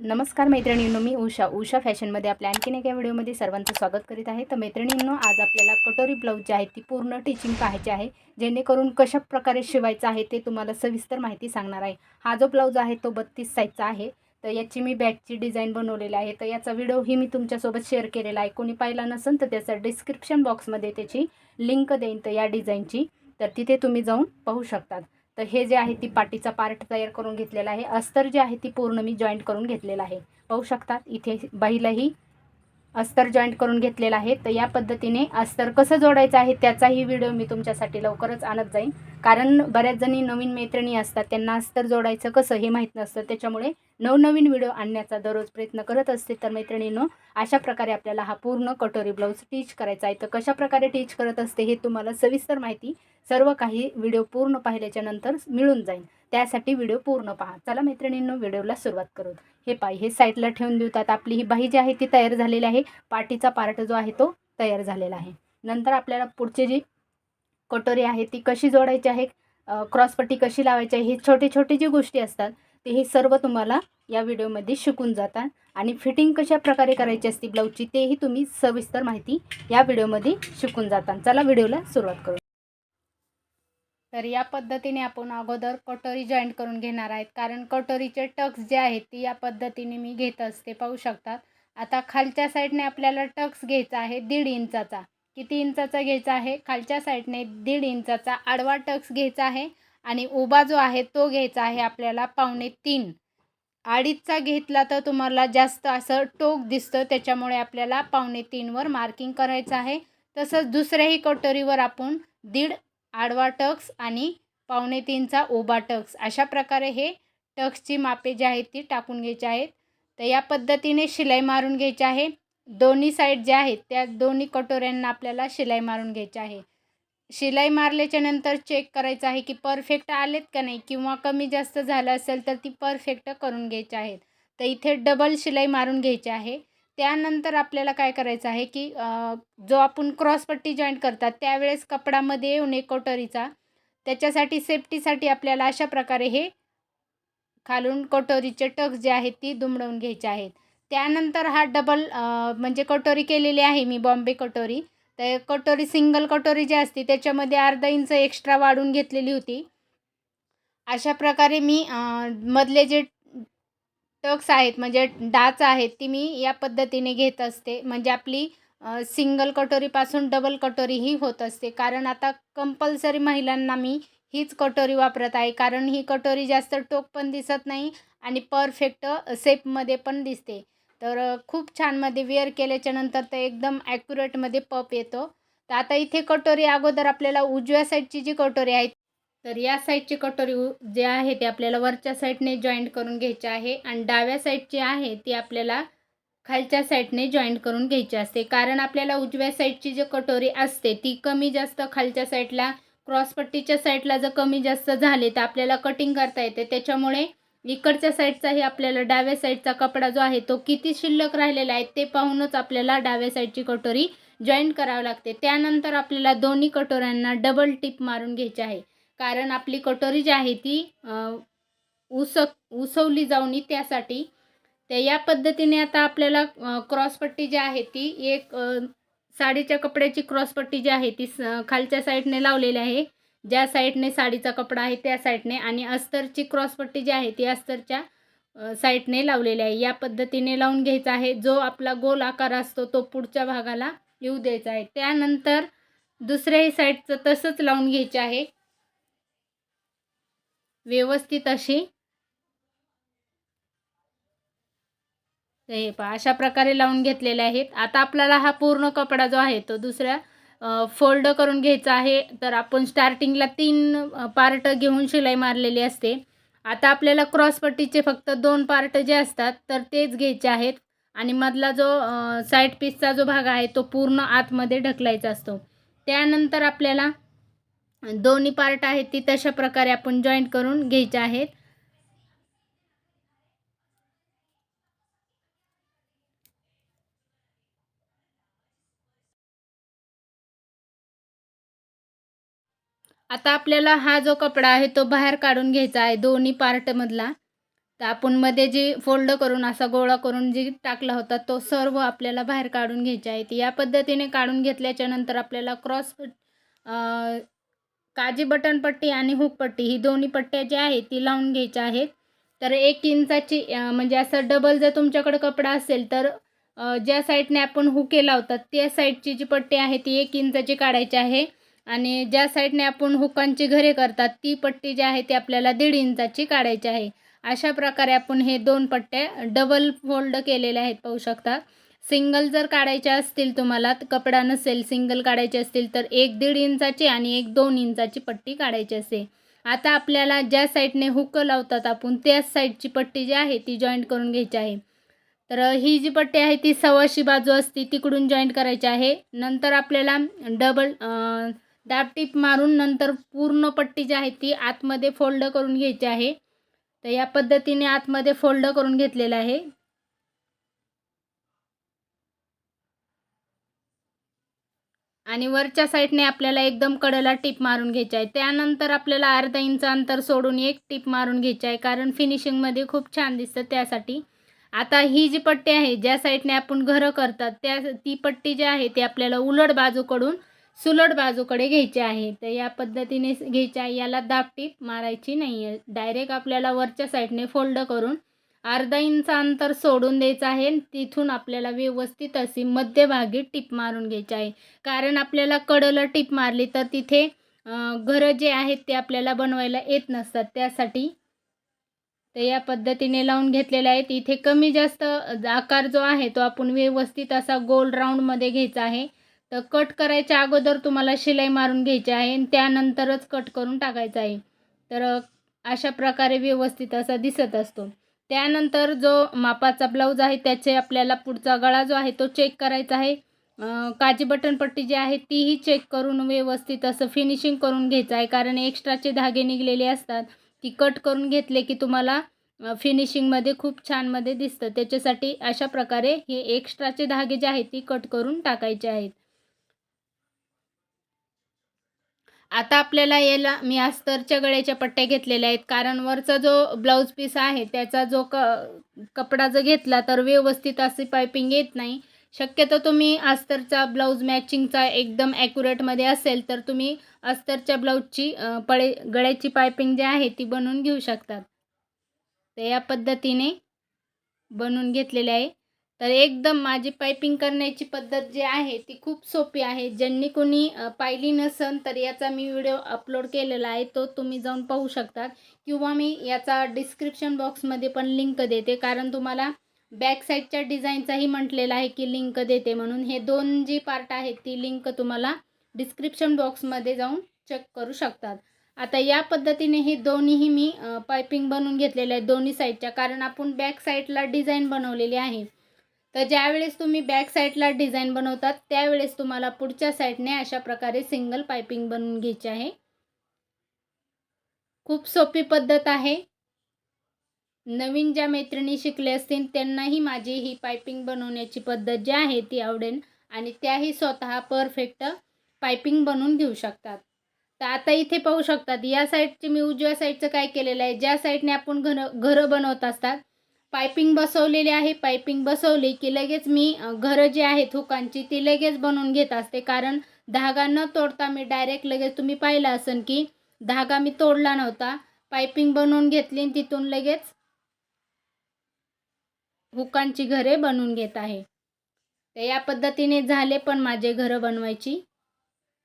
नमस्कार मैत्रिणींनो मी उषा. उषा फॅशनमध्ये आपल्या आणखीन एका व्हिडिओमध्ये सर्वांचं स्वागत करीत आहे. तर मैत्रिणींनो आज आपल्याला कटोरी ब्लाऊज जी आहे ती पूर्ण टीचिंग पाहायची आहे जेणेकरून कशा प्रकारे शिवायचं आहे ते तुम्हाला सविस्तर माहिती सांगणार आहे. हा जो ब्लाऊज आहे तो बत्तीस साईजचा आहे. तर याची मी बॅगची डिझाईन बनवलेली आहे. तर याचा व्हिडिओही मी तुमच्यासोबत शेअर केलेला आहे. कोणी पाहिला नसेल तर त्याचा डिस्क्रिप्शन बॉक्समध्ये त्याची लिंक देईन तर या डिझाईनची तर तिथे तुम्ही जाऊन पाहू शकतात. तर हे जे आहे ती पाटीचा पार्ट तयार करून घेतलेला आहे. अस्तर जे आहे ती पूर्ण मी जॉईंट करून घेतलेला आहे. पाहू शकतात इथे बाईलाही अस्तर जॉईंट करून घेतलेला आहे. तर या पद्धतीने अस्तर कसं जोडायचं आहे त्याचाही व्हिडिओ मी तुमच्यासाठी लवकरच आणत जाईन. कारण बऱ्याच जणी नवीन मैत्रिणी असतात त्यांना अस्तर जोडायचं कसं हे माहीत नसतं. त्याच्यामुळे नवनवीन व्हिडिओ आणण्याचा दररोज प्रयत्न करत असते. तर मैत्रिणींनो अशा प्रकारे आपल्याला हा पूर्ण कटोरी ब्लाऊज टीच करायचा आहे. तर कशा प्रकारे टीच करत असते हे तुम्हाला सविस्तर माहिती सर्व काही व्हिडिओ पूर्ण पाहिल्याच्या नंतर मिळून जाईल. त्यासाठी व्हिडिओ पूर्ण पहा. चला मैत्रिणींनो व्हिडिओला सुरुवात करू. हे पाय हे साईडला ठेवून देतात. आपली ही बाही जी आहे ती तयार झालेली आहे. पाठीचा पार्ट जो आहे तो तयार झालेला आहे. नंतर आपल्याला पुढची जी कटोरी आहे ती कशी जोडायची आहे क्रॉसपट्टी कशी लावायची आहे हे छोटे छोटे जे गोष्टी असतात ते हे सर्व तुम्हाला या व्हिडिओमध्ये शिकून जातात. आणि फिटिंग कशा प्रकारे करायची असते ब्लाऊजची तेही तुम्ही सविस्तर माहिती या व्हिडिओमध्ये शिकून जातात. चला व्हिडिओला सुरुवात करू. तर या पद्धतीने आपण अगोदर कटोरी जॉईंट करून घेणार आहेत. कारण कटोरीचे टक्स जे आहेत ते या पद्धतीने मी घेत असते. पाहू शकतात. आता खालच्या साईडने आपल्याला टक्स घ्यायचा आहे दीड इंचाचा. किती इंचाचा घ्यायचा आहे? खालच्या साईडने दीड इंचाचा आडवा टक्स घ्यायचा आहे. आणि उभा जो आहे तो घ्यायचा आहे आपल्याला पावणे तीन. अडीचचा घेतला तर तुम्हाला जास्त असं टोक दिसतं त्याच्यामुळे आपल्याला पावणे तीनवर मार्किंग करायचं आहे. तसंच दुसऱ्याही कटोरीवर आपण दीड आडवा टक्स आणि पावणे तीनचा उभा टक्स अशा प्रकारे हे टक्सची मापे जी आहेत ती टाकून घ्यायची आहेत. तर या पद्धतीने शिलाई मारून घ्यायची आहे. दोन्ही साईड ज्या आहेत त्या दोन्ही कटोऱ्यांना आपल्याला शिलाई मारून घ्यायची आहे. शिलाई मारल्याच्या नंतर चेक करायचं आहे की परफेक्ट आलेत का नाही? किंवा कमी जास्त झालं असेल तर ती परफेक्ट करून घ्यायची आहेत. तर इथे डबल शिलाई मारून घ्यायची आहे. त्यानंतर आपल्याला काय करायचं आहे की जो आपण क्रॉसपट्टी जॉईंट करतात त्यावेळेस कपडामध्ये येऊ नये कटोरीचा त्याच्यासाठी सेफ्टीसाठी आपल्याला अशा प्रकारे हे खालून कटोरीचे टक्स जे आहेत ती दुमडवून घ्यायचे आहेत. त्यानंतर हा डबल म्हणजे कटोरी केलेली आहे मी बॉम्बे कटोरी तर कटोरी सिंगल कटोरी जी असते त्याच्यामध्ये अर्धा इंच एक्स्ट्रा वाढून घेतलेली होती. अशा प्रकारे मी मधले जे टक्स आहेत म्हणजे डाच आहेत ती मी या पद्धतीने घेत असते. म्हणजे आपली सिंगल कटोरीपासून डबल कटोरी ही होत असते. कारण आता कंपल्सरी महिलांना मी हीच कटोरी वापरत आहे. कारण ही कटोरी जास्त टोक पण दिसत नाही आणि परफेक्ट सेपमध्ये पण दिसते. तर खूप छानमध्ये वेअर केल्याच्यानंतर तर एकदम ॲक्युरेटमध्ये पप येतो. तर आता इथे कटोरी अगोदर आपल्याला उजव्या साईडची जी कटोरी आहे तर या साईडची कटोरी जे आहे ते आपल्याला वरच्या साईडने जॉईंट करून घ्यायची आहे आणि डाव्या साईडची आहे ती आपल्याला खालच्या साईडने जॉईंट करून घ्यायची असते. कारण आपल्याला उजव्या साईडची जी कटोरी असते ती कमी जास्त खालच्या साईडला क्रॉसपट्टीच्या साईडला जर कमी जास्त झाले तर आपल्याला कटिंग करता येते. त्याच्यामुळे इकडच्या साईडचाही आपल्याला डाव्या साईडचा कपडा जो आहे तो किती शिल्लक राहिलेला आहे ते पाहूनच आपल्याला डाव्या साईडची कटोरी जॉईंट करावी लागते. त्यानंतर आपल्याला दोन्ही कटोऱ्यांना डबल टिप मारून घ्यायची आहे. कारण आपली कटोरी जी आहे ती उस उसवली जाऊनी त्यासाठी तर या पद्धतीने आता आपल्याला क्रॉसपट्टी जी आहे ती एक साडीच्या कपड्याची क्रॉसपट्टी जी आहे ती खालच्या साईडने लावलेली आहे. ज्या साईडने साडीचा कपडा आहे त्या साईडने आणि अस्तरची क्रॉसपट्टी जी आहे ती अस्तरच्या साईडने लावलेली आहे. या पद्धतीने लावून घ्यायचा आहे. जो आपला गोल आकार असतो तो पुढच्या भागाला येऊ द्यायचा आहे. त्यानंतर दुसऱ्याही साईडचं तसंच लावून घ्यायचे आहे. व्यवस्थित अशी. हे पहा अशा प्रकारे लावून घेतलेले आहेत. आता आपल्याला हा पूर्ण कपडा जो आहे तो दुसऱ्या फोल्ड करून घ्यायचं आहे. तर आपण स्टार्टिंगला तीन पार्ट घेऊन शिलाई मारलेली असते. आता आपल्याला क्रॉसपट्टीचे फक्त दोन पार्ट जे असतात तर तेच घ्यायचे आहेत. आणि मधला जो साईड पीसचा जो भाग आहे तो पूर्ण आतमध्ये ढकलायचा असतो. त्यानंतर आपल्याला दोन्ही पार्ट आहेत ती तशा प्रकारे आपण जॉईंट करून घ्यायचे आहेत. आता आपल्याला हा जो कपडा आहे तो बाहेर काढून घ्यायचा आहे दोन्ही पार्टमधला तर आपण मध्ये जे फोल्ड करून असा गोळा करून जे टाकला होता तो सर्व आपल्याला बाहेर काढून घ्यायचा आहे या पद्धतीने काढून घेतल्याच्या नंतर आपल्याला क्रॉस काजी बटन पट्टी आणि हुक पट्टी ही दोन्ही पट्ट्या ज्या आहेत ती लावून घ्यायच्या आहेत. तर एक इंचाची म्हणजे असं डबल जर तुमच्याकडे कपडा असेल तर ज्या साईडने आपण हुके लावतात त्या साईडची जी पट्टी आहे ती एक इंचाची काढायची आहे. आणि ज्या साईडने आपण हुकांची घरे करतात ती पट्टी जी आहे ती आपल्याला दीड इंचाची काढायची आहे. अशा प्रकारे आपण हे दोन पट्ट्या डबल फोल्ड केलेल्या आहेत पाहू शकता. सिंगल जर काढायच्या असतील तुम्हाला कपडा नसेल सिंगल काढायचे असतील तर एक दीड इंचाची आणि एक दोन इंचाची पट्टी काढायची असते आता आपल्याला ज्या साईडने हुक लावतात आपण त्याच साईडची पट्टी जी आहे ती जॉईंट करून घ्यायची आहे. तर ही जी पट्टी आहे ती सव्वाशी बाजू असते तिकडून जॉईंट करायची आहे. नंतर आपल्याला डबल दाब टीप मारून नंतर पूर्ण पट्टी जी आहे ती आतमध्ये फोल्ड करून घ्यायची आहे. तर या पद्धतीने आतमध्ये फोल्ड करून घेतलेलं आहे. आणि वरच्या साईडने आपल्याला एकदम कडेला टीप मारून घ्यायची आहे. त्यानंतर आपल्याला अर्धा इंच अंतर सोडून एक टीप मारून घ्यायची आहे कारण फिनिशिंगमध्ये खूप छान दिसतं त्यासाठी. आता ही जी पट्टी आहे ज्या साईडने आपण घरं करतात त्या ती पट्टी जी आहे ती आपल्याला उलट बाजूकडून सुलट बाजूकडे घ्यायची आहे. तर या पद्धतीने घ्यायचे आहे. याला दाब टीप मारायची नाही आहे डायरेक्ट आपल्याला वरच्या साईडने फोल्ड करून अर्धा इंच अंतर सोडून द्यायचं आहे. तिथून आपल्याला व्यवस्थित अशी मध्यभागी टिप मारून घ्यायची आहे. कारण आपल्याला कडलं टिप मारली तर तिथे घरं जे आहेत ते आपल्याला बनवायला येत नसतात. त्यासाठी तर या पद्धतीने लावून घेतलेले आहेत. इथे कमी जास्त आकार जो आहे तो आपण व्यवस्थित असा गोल राऊंडमध्ये घ्यायचा आहे. तर कट करायच्या अगोदर तुम्हाला शिलाई मारून घ्यायची आहे आणि त्यानंतरच कट करून टाकायचं आहे. तर अशा प्रकारे व्यवस्थित असा दिसत असतो. त्यानंतर जो मापाचा ब्लाऊज आहे त्याचे आपल्याला पुढचा गळा जो आहे तो चेक करायचा आहे. काजी बटनपट्टी जी आहे तीही चेक करून व्यवस्थित असं फिनिशिंग करून घ्यायचं आहे. कारण एक्स्ट्राचे धागे निघलेले असतात. ती कट करून घेतले की तुम्हाला फिनिशिंगमध्ये खूप छानमध्ये दिसतं. त्याच्यासाठी अशा प्रकारे हे एक्स्ट्राचे धागे जे आहेत ती कट करून टाकायचे आहेत. आता आपल्याला याला मी अस्तरच्या गळ्याच्या पट्ट्या घेतलेल्या आहेत. कारण वरचा जो ब्लाऊज पीस आहे त्याचा जो क कपडा जर घेतला तर व्यवस्थित अशी पायपिंग येत नाही. शक्यतो तुम्ही अस्तरचा ब्लाऊज मॅचिंगचा एकदम ॲक्युरेटमध्ये असेल तर तुम्ही अस्तरच्या ब्लाऊजची पळे गळ्याची पायपिंग जी आहे ती बनवून घेऊ शकतात. तर या पद्धतीने बनवून घेतलेले आहे. तर एकदम माझी पायपिंग करण्याची पद्धत जी आहे ती खूप सोपी आहे. ज्यांनी कोणी पाहिली नसन तर याचा मी व्हिडिओ अपलोड केलेला आहे. तो तुम्ही जाऊन पाहू शकतात. किंवा मी याचा डिस्क्रिप्शन बॉक्समध्ये पण लिंक देते. कारण तुम्हाला बॅक साईडच्या डिझाईनचाही म्हटलेला आहे की लिंक देते म्हणून. हे दोन जी पार्ट आहेत ती लिंक तुम्हाला डिस्क्रिप्शन बॉक्समध्ये जाऊन चेक करू शकतात. आता या पद्धतीने हे दोन्हीही मी पायपिंग बनवून घेतलेले आहे दोन्ही साईडच्या कारण आपण बॅक साईडला डिझाईन बनवलेली आहे. तर ज्यावेळेस तुम्ही बॅक साईडला डिझाईन बनवतात त्यावेळेस तुम्हाला पुढच्या साईडने अशा प्रकारे सिंगल पायपिंग बनवून घ्यायची आहे. खूप सोपी पद्धत आहे. नवीन ज्या मैत्रिणी शिकले असतील त्यांनाही माझी ही पायपिंग बनवण्याची पद्धत जी आहे ती आवडेल आणि त्याही स्वतः परफेक्ट पायपिंग बनवून घेऊ शकतात. तर आता इथे पाहू शकतात या साईडचे मी उजव्या साईडचं काय केलेलं आहे? ज्या साईडने आपण घरं घरं बनवत असतात पायपिंग बसवलेली आहे पायपिंग बसवली की लगेच मी घरं जी आहेत हुकांची ती लगेच बनवून घेत असते. कारण धागा न तोडता मी डायरेक्ट लगेच तुम्ही पाहिलं असेल की धागा मी तोडला नव्हता. पायपिंग बनवून घेतली आणि तिथून लगेच हुकांची घरे बनवून घेत आहे. तर या पद्धतीने झाले पण माझे घरं बनवायची.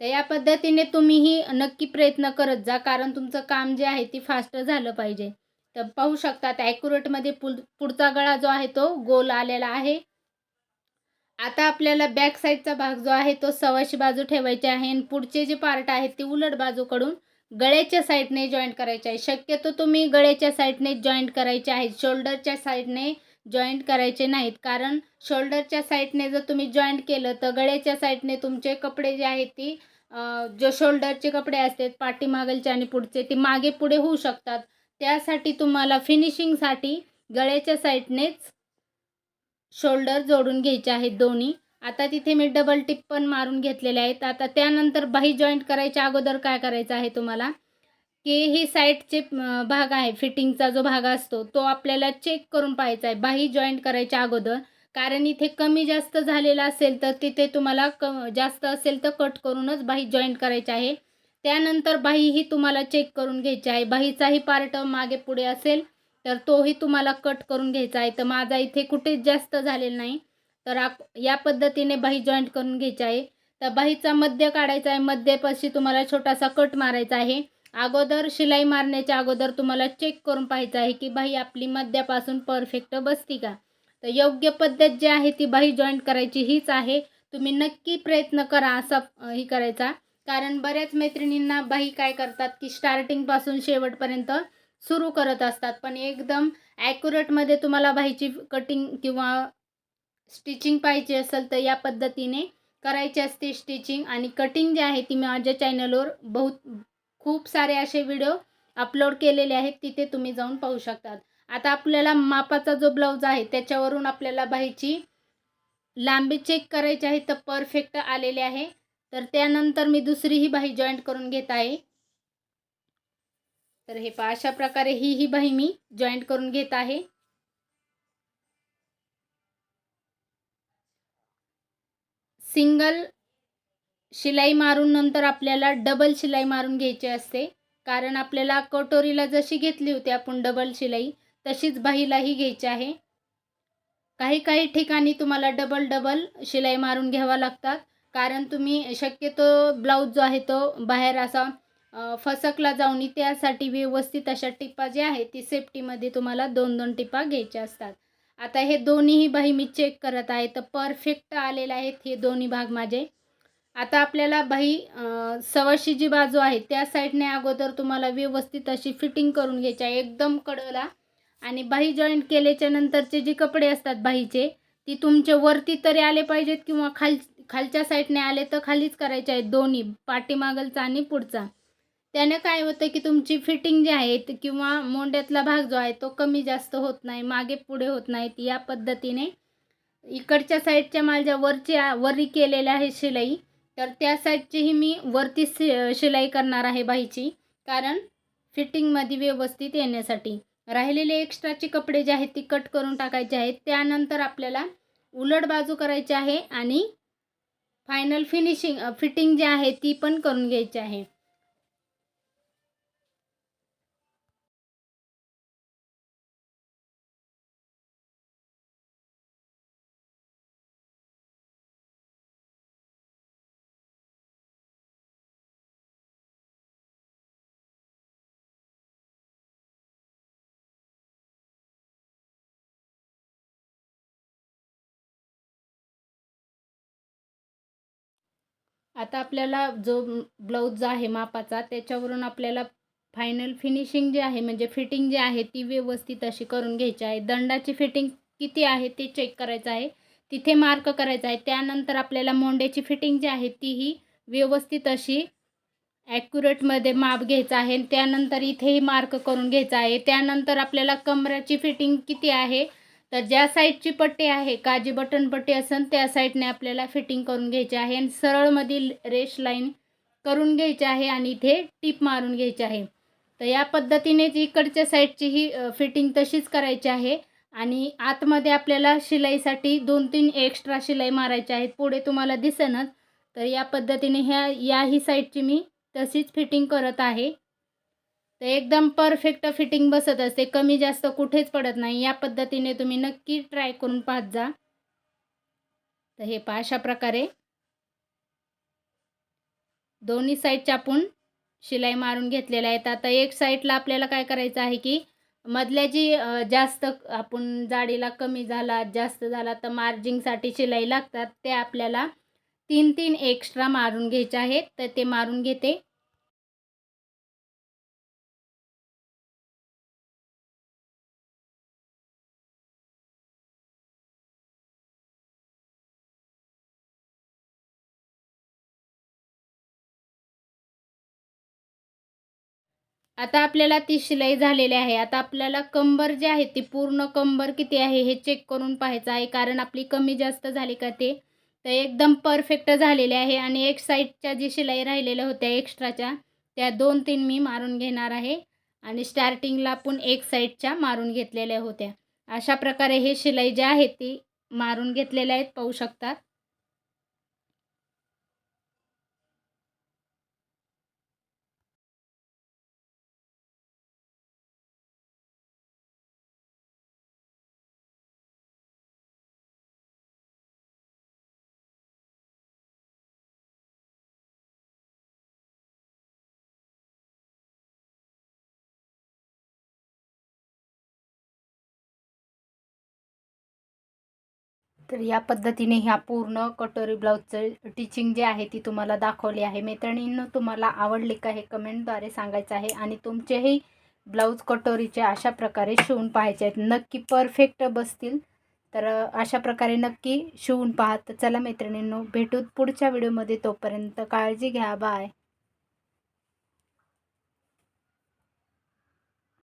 तर या पद्धतीने तुम्हीही नक्की प्रयत्न करत जा कारण तुमचं काम जे आहे ती फास्ट झालं पाहिजे. तर पाहू शकतात ॲक्युरेटमध्ये पुल पुढचा गळा जो आहे तो गोल आलेला आहे. आता आपल्याला बॅक साईडचा भाग जो आहे तो सवाशी बाजू ठेवायचे आहे आणि पुढचे जे पार्ट आहेत ते उलट बाजूकडून गळ्याच्या साईडने जॉईंट करायचे आहे. शक्यतो तुम्ही गळ्याच्या साईडने जॉईंट करायचे आहेत. शोल्डरच्या साईडने जॉईंट करायचे नाहीत. कारण शोल्डरच्या साईडने जर तुम्ही जॉईंट केलं तर गळ्याच्या साईडने तुमचे कपडे जे आहेत ती जो शोल्डरचे कपडे असतात पाठीमागलचे आणि पुढचे ते मागे पुढे होऊ शकतात. त्यासाठी तुम्हाला फिनिशिंगसाठी गळ्याच्या साईडनेच शोल्डर जोडून घ्यायचे आहेत दोन्ही. आता तिथे मी डबल टिप पण मारून घेतलेले आहेत. आता त्यानंतर बाही जॉईंट करायच्या अगोदर काय करायचं आहे तुम्हाला? की ही साईडचे भाग आहे फिटिंगचा जो भाग असतो तो आपल्याला चेक करून पाहायचा आहे बाही जॉईंट करायच्या अगोदर. कारण इथे कमी जास्त झालेला असेल तर तिथे तुम्हाला क जास्त असेल तर कट करूनच बाही जॉईंट करायची आहे. त्यानंतर बाही ही तुम्हाला चेक करून घ्यायची आहे. बाहीचाही पार्ट मागे पुढे असेल तर तोही तुम्हाला कट करून घ्यायचा आहे. तर माझा इथे कुठेच जास्त झालेला नाही. तर या पद्धतीने बाही जॉईंट करून घ्यायची आहे. तर बाहीचा मध्य काढायचा आहे. मध्यपाशी तुम्हाला छोटासा कट मारायचा आहे. अगोदर शिलाई मारण्याच्या अगोदर तुम्हाला चेक करून पाहायचं आहे की बाही आपली मध्यापासून परफेक्ट बसती का? तर योग्य पद्धत जी आहे ती बाही जॉईंट करायची हीच आहे. तुम्ही नक्की प्रयत्न करा असा ही करायचा. कारण बऱ्याच मैत्रिणींना बाई काय करतात की स्टार्टिंगपासून शेवटपर्यंत सुरू करत असतात. पण एकदम ॲक्युरेटमध्ये तुम्हाला बाईची कटिंग किंवा स्टिचिंग पाहिजे असेल तर या पद्धतीने करायची असते स्टिचिंग आणि कटिंग जे आहे ती माझ्या चॅनलवर बहुत खूप सारे असे व्हिडिओ अपलोड केलेले आहेत. तिथे तुम्ही जाऊन पाहू शकतात. आता आपल्याला मापाचा जो ब्लाऊज आहे त्याच्यावरून आपल्याला बाईची लांबी चेक करायची आहे तर परफेक्ट आलेले आहे. तर त्यानंतर मी दुसरी ही बाही जॉईंट करून घेत आहे. तर हे पहा अशा प्रकारे ही ही बाही मी जॉईंट करून घेत आहे. सिंगल शिलाई मारून नंतर आपल्याला डबल शिलाई मारून घ्यायची असते. कारण आपल्याला कटोरीला जशी घेतली होती आपण डबल शिलाई तशीच बाहीलाही घ्यायची आहे. काही काही ठिकाणी तुम्हाला डबल डबल शिलाई मारून घ्यावा लागतात. कारण तुम्ही शक्यतो ब्लाऊज जो आहे तो बाहेर असा फसकला जाऊन त्यासाठी व्यवस्थित अशा टिपा ज्या आहेत ती सेफ्टीमध्ये तुम्हाला दोन दोन टिपा घ्यायच्या असतात. आता हे दोन्हीही बाही मी चेक करत आहे तर परफेक्ट आलेले आहेत हे दोन्ही भाग माझे. आता आपल्याला बाही सवाशी जी बाजू आहे त्या साईडने अगोदर तुम्हाला व्यवस्थित अशी फिटिंग करून घ्यायची आहे एकदम कडला आणि बाही जॉईंट केल्याच्या नंतरचे जे कपडे असतात बाहीचे ती तुमचे वरती तरी आले पाहिजेत किंवा खाल खालच्या साईडने आले तर खालीच करायचे आहेत दोन्ही पाठीमागलचा आणि पुढचा. त्याने काय होतं की तुमची फिटिंग जी आहे किंवा मोंड्यातला भाग जो आहे तो कमी जास्त होत नाही मागे पुढे होत नाहीत या पद्धतीने. इकडच्या साईडच्या माझ्या वरच्या वरी केलेल्या आहे शिलाई तर त्या साईडचीही मी वरती शि शिलाई करणार आहे बाईची कारण फिटिंगमध्ये व्यवस्थित येण्यासाठी. राहिलेले एक्स्ट्राचे कपडे जे आहेत ती कट करून टाकायचे आहेत. त्यानंतर आपल्याला उलट बाजू करायची आहे आणि फायनल फिनिशिंग फिटिंग जी आहे ती पण करून घ्यायची आहे. आता आपल्याला जो ब्लाऊज जो आहे मापाचा त्याच्यावरून आपल्याला फायनल फिनिशिंग जे आहे म्हणजे फिटिंग जी आहे ती व्यवस्थित अशी करून घ्यायची आहे. दंडाची फिटिंग किती आहे ते चेक करायचं आहे. तिथे मार्क करायचा आहे. त्यानंतर आपल्याला मोंड्याची फिटिंग जी आहे तीही व्यवस्थित अशी ॲक्युरेटमध्ये माप घ्यायचं आहे. आणि त्यानंतर इथेही मार्क करून घ्यायचा आहे. त्यानंतर आपल्याला कमराची फिटिंग किती आहे तर ज्या साईडची पट्टी आहे काजी बटन पट्टी असेल त्या साईडने आपल्याला फिटिंग करून घ्यायची आहे आणि सरळमधील रेश लाईन करून घ्यायची आहे आणि इथे टीप मारून घ्यायची आहे. तर या पद्धतीनेच इकडच्या साईडची ही फिटिंग तशीच करायची आहे आणि आतमध्ये आपल्याला शिलाईसाठी दोन तीन एक्स्ट्रा शिलाई मारायच्या आहेत. पुढे तुम्हाला दिसेनच तर या पद्धतीने ह्या याही साईडची मी तशीच फिटिंग करत आहे. तर एकदम परफेक्ट फिटिंग बसत असते. कमी जास्त कुठेच पडत नाही. या पद्धतीने तुम्ही नक्की ट्राय करून पाहत जा. तर हे पहा अशा प्रकारे. दोन्ही साईडच्या आपण शिलाई मारून घेतलेल्या आहेत. आता एक साईडला आपल्याला काय करायचं आहे की मधल्या जी जास्त आपण जाडीला कमी झाला जास्त झाला तर मार्जिंगसाठी शिलाई लागतात. ते आपल्याला तीन तीन एक्स्ट्रा मारून घ्यायचे आहेत. तर ते मारून घेते. आता आपल्याला ती शिलाई झालेली आहे. आता आपल्याला कंबर जी आहे ती पूर्ण कंबर किती आहे हे चेक करून पाहायचं आहे. कारण आपली कमी जास्त झाली का ते तर एकदम परफेक्ट झालेले आहे. आणि एक साईडच्या जी शिलाई राहिलेल्या होत्या एक्स्ट्राच्या त्या दोन तीन मी मारून घेणार आहे. आणि स्टार्टिंगला पण एक साईडच्या मारून घेतलेल्या होत्या. अशा प्रकारे हे शिलाई जे आहे ती मारून घेतलेल्या आहेत पाहू शकतात. तर या पद्धतीने ह्या पूर्ण कटोरी ब्लाऊजचं टिचिंग जे आहे ती तुम्हाला दाखवली आहे. मैत्रिणींनं तुम्हाला आवडली का हे कमेंटद्वारे सांगायचं आहे आणि तुमचेही ब्लाऊज कटोरीचे अशा प्रकारे शिवून पाहायचे आहेत. नक्की परफेक्ट बसतील. तर अशा प्रकारे नक्की शिवून पाहा. तर चला मैत्रिणींनो भेटूत पुढच्या व्हिडिओमध्ये तोपर्यंत काळजी घ्या. बाय